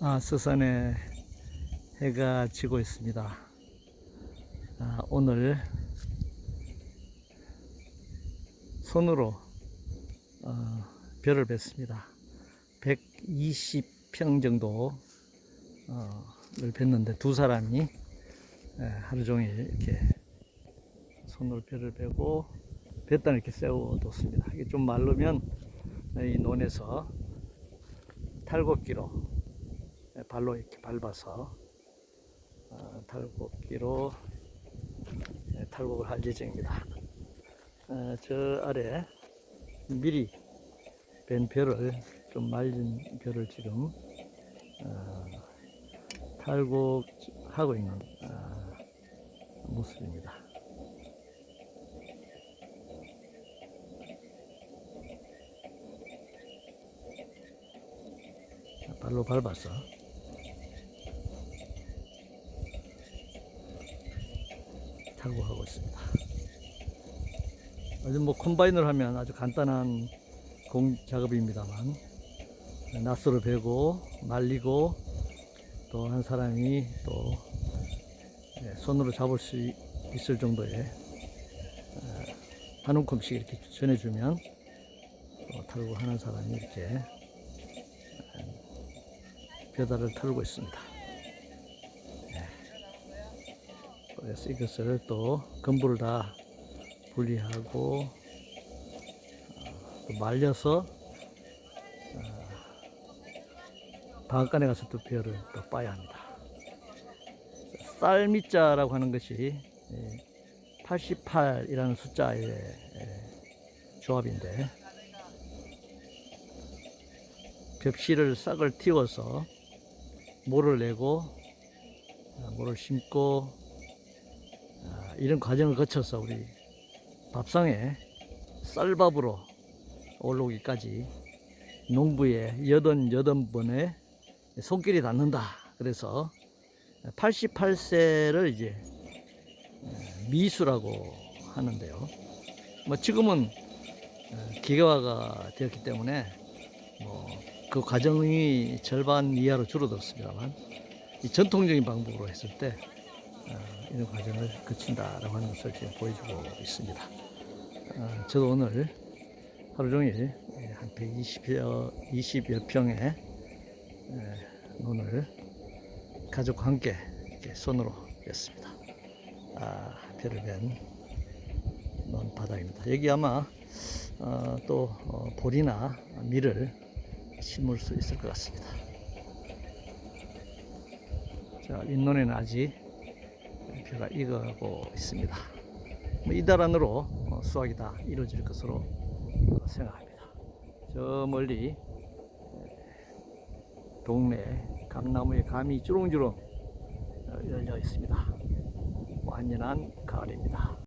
아, 서산에 해가 지고 있습니다. 아, 오늘 손으로 어, 별을 뵀습니다. 120평 정도 어, 를 뵀는데 두 사람이 예, 하루 종일 이렇게 손으로 별을 베고 뱃단 이렇게 세워뒀습니다. 이게 좀 마르면 이 논에서 탈곡기로 예, 발로 이렇게 밟아서 어, 탈곡기로 예, 탈곡을 할 예정입니다. 어, 저 아래 미리 벤 벼를 좀 말린 벼를 지금 어, 탈곡하고 있는 어, 모습입니다. 자, 발로 밟아서 탈곡하고 있습니다. 요즘 뭐 콤바인을 하면 아주 간단한 공 작업입니다만 낫소를 베고 말리고 또 한 사람이 또 예, 손으로 잡을 수 있을 정도의 어, 한 움큼씩 이렇게 전해주면 또 탈곡하는 사람이 이렇게 벼다를 털고 있습니다. 예. 그래서 이것을 또 건부를 다 분리하고 어, 또 말려서 어, 방앗간에 가서 또 벼를 또 빠야 합니다. 쌀미자라고 하는 것이 88이라는 숫자의 예, 조합인데 벽실을 싹을 틔워서 모를 내고 아, 모를 심고 아, 이런 과정을 거쳐서 우리 밥상에 쌀밥으로 올라오기까지 농부의 여든 여든 번의 손길이 닿는다. 그래서 88세를 이제 미수라고 하는데요. 뭐 지금은 기계화가 되었기 때문에 뭐 그 과정이 절반 이하로 줄어들었습니다만 이 전통적인 방법으로 했을 때 어, 이런 과정을 거친다라고 하는 것을 지금 보여주고 있습니다. 어, 저도 오늘 하루 종일 예, 한 120여 20여 평의 예, 논을 가족과 함께 손으로 뺐습니다. 아, 별을 뵌논 바닥입니다. 여기 아마 어, 또 어, 보리나 밀을 심을 수 있을 것 같습니다. 자, 잇논에는 아직 벼가 익어가고 있습니다. 뭐 이달 안으로 어, 수확이 다 이루어질 것으로 어, 생각합니다. 저 멀리 에, 동네 감나무에 감이 주렁주렁 어, 열려 있습니다. 완연한 가을입니다.